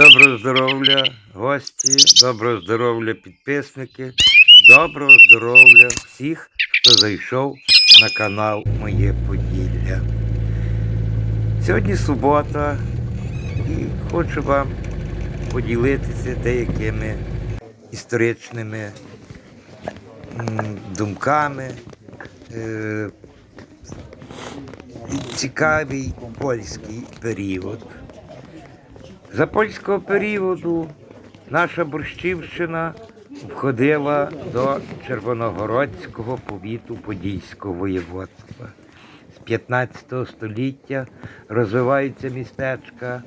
Доброго здоров'я, гості, доброго здоров'я, підписники, доброго здоров'я всіх, хто зайшов на канал Моє Поділля. Сьогодні субота і хочу вам поділитися деякими історичними думками. Е, цікавий польський період. За польського періоду наша Борщівщина входила до Червоногородського повіту Подільського воєводства. З 15 століття розвиваються містечка.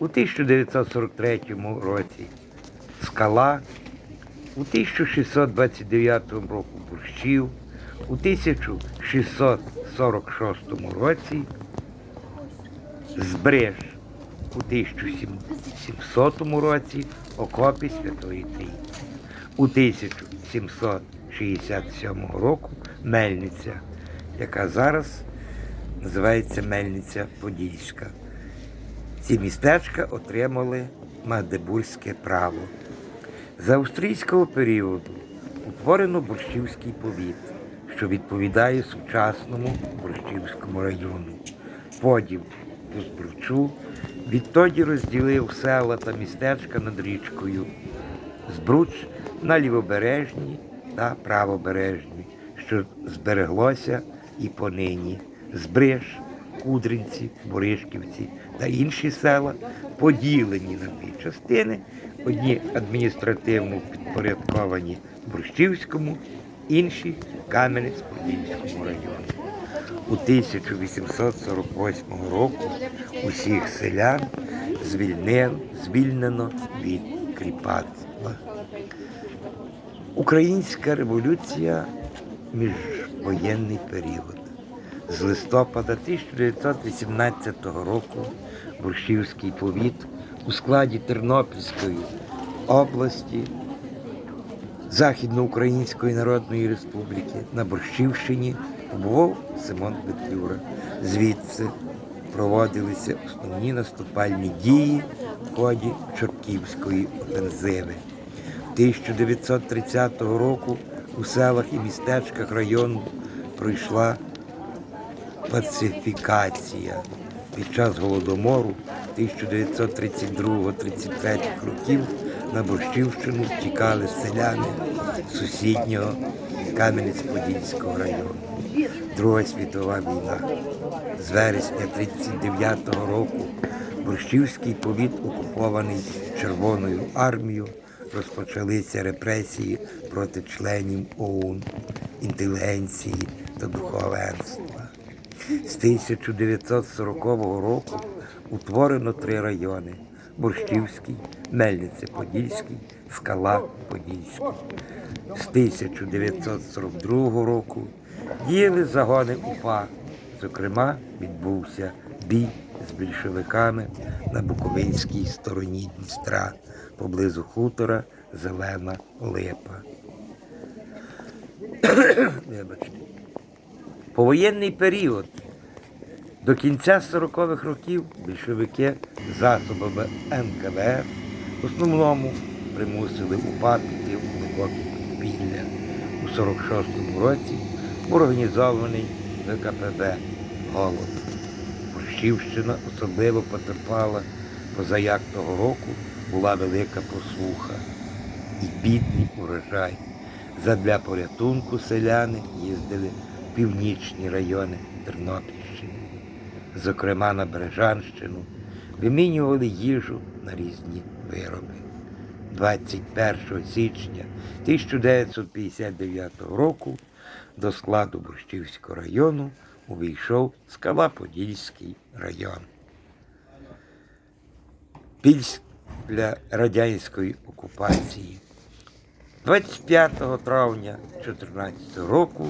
У 1943 році Скала, у 1629 року Борщів, у 1646 році Збреж у 1700 році окопі Святої Трійці. У 1767 року Мельниця, яка зараз називається Мельниця Подільська. Ці містечка отримали Магдебурзьке право. За австрійського періоду утворено Борщівський повіт, що відповідає сучасному Борщівському району. Поділ до Збручу відтоді розділив села та містечка над річкою Збруч на лівобережні та правобережні, що збереглося і понині. Збриж, Кудринці, Боришківці та інші села поділені на дві частини, одні адміністративно підпорядковані Борщівському, інші Кам'янець-Подільському району. У 1848 року усіх селян звільнено від кріпацтва. Українська революція міжвоєнний період. З листопада 1918 року Борщівський повіт у складі Тернопільської області Західноукраїнської Народної Республіки на Борщівщині побував Симон Петлюра. Звідси проводилися основні наступальні дії в ході Чортківської офензиви. 1930 року у селах і містечках району пройшла пацифікація. Під час голодомору 1932-33 років на Борщівщину втікали селяни сусіднього Кам'янець-Подільського району. Друга світова війна. З вересня 1939 року Борщівський повіт, окупований Червоною армією, розпочалися репресії проти членів ОУН, інтелігенції та духовенства. З 1940 року утворено три райони Борщівський, Мельниця-Подільський, Скала Подільський. З 1942 року діяли загони УПА. Зокрема, відбувся бій з більшовиками на Буковинській стороні Дністра поблизу хутора Зелена Липа. Вибачте. Повоєнний період. До кінця 40-х років більшовики засобами НКВС в основному примусили УПА піти у глибоке підпілля. У 46-му році організований ВКПБ голод. Борщівщина особливо потерпала, позаяк того року була велика посуха і бідний урожай. Задля порятунку селяни їздили в північні райони Тернопільщини, зокрема на Бережанщину, вимінювали їжу на різні вироби. 21 січня 1959 року до складу Борщівського району увійшов Скала-Подільський район. Після радянської окупації 25 травня 2014 року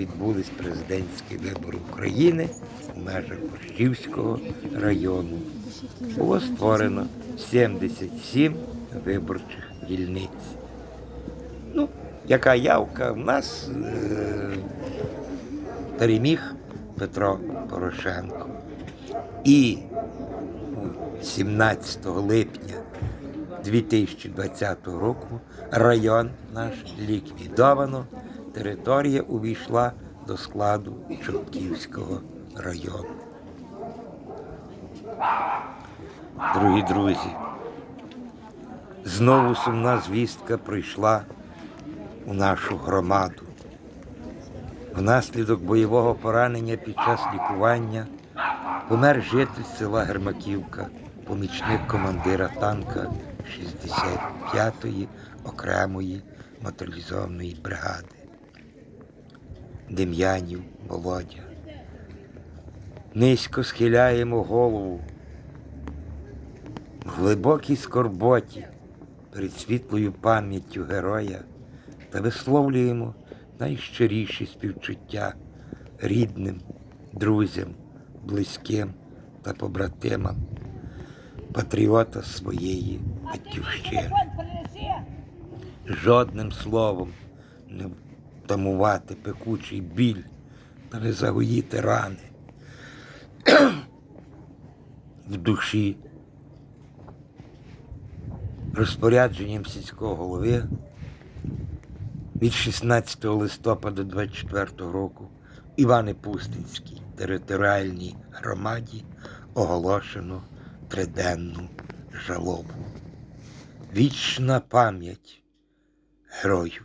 відбулись президентські вибори України у межах Борщівського району. Було створено 77 виборчих дільниць. Ну, яка явка в нас е- переміг Петро Порошенко. І 17 липня 2020 року район наш ліквідовано. Територія увійшла до складу Чортківського району. Дорогі друзі, знову сумна звістка прийшла у нашу громаду. Внаслідок бойового поранення під час лікування помер житель села Гермаківка, помічник командира танка 65-ї окремої моторизованої бригади. Дем'янів Володя. Низько схиляємо голову в глибокій скорботі перед світлою пам'яттю героя та висловлюємо найщиріші співчуття рідним, друзям, близьким та побратимам, патріота своєї батьківщини. Жодним словом не втамувати пекучий біль та не загоїти рани в душі. Розпорядженням сільського голови від 16 листопада 24 року в Івано-Пустинській територіальній громаді оголошено триденну жалобу. Вічна пам'ять герою.